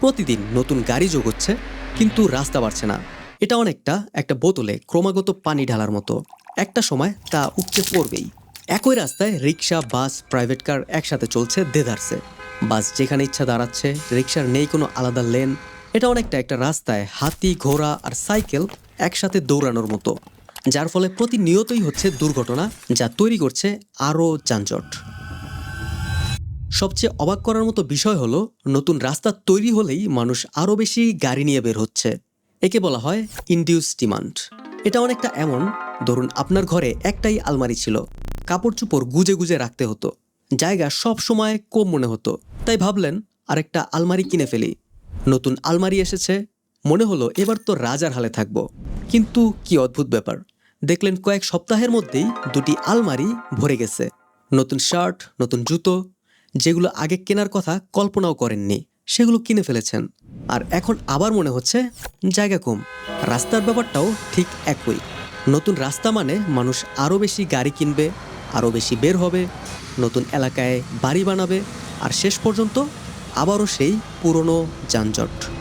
প্রতিদিন নতুন গাড়ি যোগ হচ্ছে, কিন্তু রাস্তা বাড়ছে না। এটা অনেকটা একটা বোতলে ক্রমাগত পানি ঢালার মতো। একটা সময় তা উপচে পড়বেই। একই রাস্তায় রিক্সা বাস, প্রাইভেট কার একসাথে চলছে দেদারসে। বাস যেখানে ইচ্ছা দাঁড়াচ্ছে রিক্সার নেই কোনো আলাদা লেন। এটা অনেকটা একটা রাস্তায় হাতি, ঘোড়া আর সাইকেল একসাথে দৌড়ানোর মতো। যার ফলে প্রতিনিয়তই হচ্ছে দুর্ঘটনা যা তৈরি করছে আরও যানজট। সবচেয়ে অবাক করার মতো বিষয় হলো, নতুন রাস্তা তৈরি হলেই মানুষ আরও বেশি গাড়ি নিয়ে বের হচ্ছে। একে বলা হয় ইনডিউস ডিমান্ড এটা অনেকটা এমন, ধরুন আপনার ঘরে একটাই আলমারি ছিল। কাপড় চোপড় গুজে গুজে রাখতে হতো। জায়গা সব সময় কম মনে হতো। তাই ভাবলেন, আরেকটা আলমারি কিনে ফেলি। নতুন আলমারি এসেছে। মনে হলো এবার তো রাজার হালে থাকব। কিন্তু কি অদ্ভুত ব্যাপার। দেখলেন কয়েক সপ্তাহের মধ্যেই দুটি আলমারি ভরে গেছে। নতুন শার্ট, নতুন জুতো যেগুলো আগে কেনার কথা কল্পনাও করেননি, সেগুলো কিনে ফেলেছেন। আর এখন আবার মনে হচ্ছে জায়গা কম। রাস্তার ব্যাপারটাও ঠিক একই। নতুন রাস্তা মানে মানুষ আরও বেশি গাড়ি কিনবে, আরও বেশি বের হবে, নতুন এলাকায় বাড়ি বানাবে, আর শেষ পর্যন্ত আবারও সেই পুরনো যানজট।